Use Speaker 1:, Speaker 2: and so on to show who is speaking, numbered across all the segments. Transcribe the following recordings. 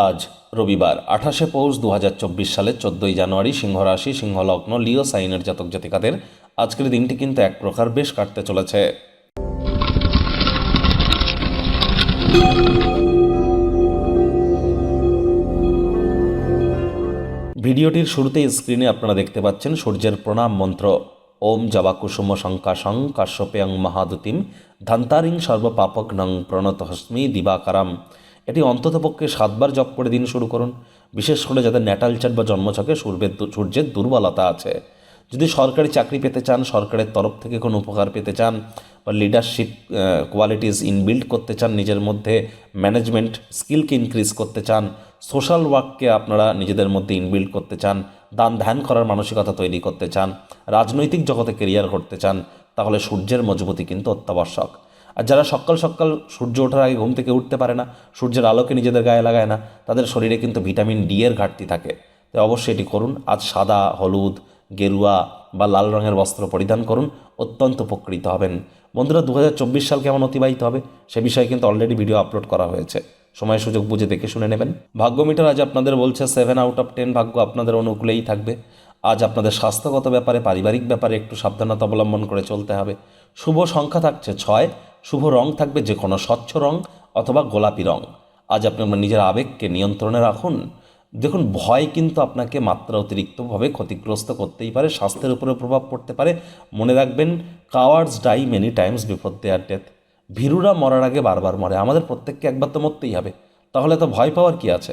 Speaker 1: আজ রবিবার, আঠাশে পৌষ দু হাজার চব্বিশ সালের চোদ্দোই জানুয়ারি সিংহ রাশি সিংহ লগ্ন লিও সাইনের জাতক জাতিকাদের আজকের দিনটি কিন্তু এক প্রকার বেশ কাটতে চলেছে। ভিডিওটির শুরুতে স্ক্রিনে আপনারা দেখতে পাচ্ছেন সূর্যের প্রণাম মন্ত্র। ওম জবা কুসুম শঙ্কাশং কাশ্যপেয়ং মহাদুতিম ধান্তারিং সর্বপাপক নং প্রণত হস্মি দিবাকারাম। এটি অন্ততপক্ষে সাতবার জপ করে দিন শুরু করুন। বিশেষ করে যাদের ন্যাটাল চার্ট বা জন্মছকে সূর্যের সূর্যের দুর্বলতা আছে। যদি সরকারি চাকরি পেতে চান, সরকারের তরফ থেকে কোনো উপকার পেতে চান বা লিডারশিপ কোয়ালিটিস ইনবিল্ড করতে চান, নিজের মধ্যে ম্যানেজমেন্ট স্কিলকে ইনক্রিজ করতে চান সোশ্যাল ওয়ার্ককে আপনারা নিজেদের মধ্যে ইনবিল্ড করতে চান, দান ধ্যান করার মানসিকতা তৈরি করতে চান, রাজনৈতিক জগতে কেরিয়ার করতে চান, তাহলে সূর্যের মজবুতি কিন্তু অত্যাবশ্যক। আর যারা সকাল সকাল সূর্য ওঠার আগে ঘুম থেকে উঠতে পারে না, সূর্যের আলোকে নিজেদের গায়ে লাগায় না, তাদের শরীরে কিন্তু ভিটামিন ডি এর ঘাটতি থাকে। তো অবশ্যই এটি করুন, আজ সাদা, হলুদ, গেরুয়া বা লাল রঙের বস্ত্র পরিধান করুন, অত্যন্ত উপকৃত হবেন। বন্ধুরা দু হাজার চব্বিশ সাল কেমন অতিবাহিত হবে সে বিষয়ে কিন্তু অলরেডি ভিডিও আপলোড করা হয়েছে। সময় সুযোগ বুঝে দেখে শুনে নেবেন। ভাগ্য মিটার আজ আপনাদের বলছে সেভেন আউট অফ টেন ভাগ্য আপনাদের অনুকূলেই থাকবে। আজ আপনাদের স্বাস্থ্যগত ব্যাপারে, পারিবারিক ব্যাপারে একটু সাবধানতা অবলম্বন করে চলতে হবে। শুভ সংখ্যা থাকছে ছয়, শুভ রং থাকবে যে কোনো স্বচ্ছ রং অথবা গোলাপি রং। আজ আপনি আপনার নিজের আবেগকে নিয়ন্ত্রণে রাখুন। দেখুন, ভয় কিন্তু আপনাকে মাত্রা অতিরিক্তভাবে ক্ষতিগ্রস্ত করতেই পারে, স্বাস্থ্যের উপরে প্রভাব পড়তে পারে। মনে রাখবেন cowards die many times before their death ভীরুরা মরার আগে বারবার মরে, আমাদের প্রত্যেককে একবার তো মরতেই হবে। তাহলে তো ভয় পাওয়ার কি আছে?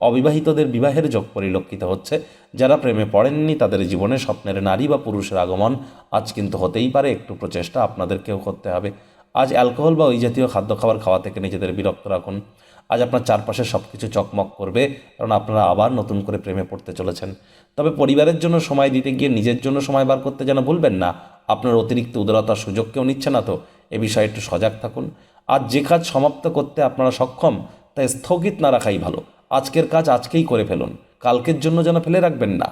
Speaker 1: অবিবাহিতদের বিবাহের যোগ পরিলক্ষিত হচ্ছে। যারা প্রেমে পড়েননি, তাদের জীবনে স্বপ্নের নারী বা পুরুষের আগমন আজ কিন্তু হতেই পারে। একটু প্রচেষ্টা আপনাদেরকেও করতে হবে। আজ অ্যালকোহল বা ওই জাতীয় খাদ্য খাবার খাওয়া থেকে নিজেদের বিরক্ত রাখুন। আজ আপনার চারপাশে সব কিছু চকমক করবে, কারণ আপনারা আবার নতুন করে প্রেমে পড়তে চলেছেন। তবে পরিবারের জন্য সময় দিতে গিয়ে নিজের জন্য সময় বার করতে যেন ভুলবেন না, আপনার অতিরিক্ত উদারতার সুযোগ কেউ নিচ্ছে না তো। এ বিষয়ে একটু সজাগ থাকুন। আর যে কাজ সমাপ্ত করতে আপনারা সক্ষম তা স্থগিত না রাখাই ভালো। আজকের কাজ আজকেই করে ফেলুন। কালকের জন্য যেন ফেলে রাখবেন না।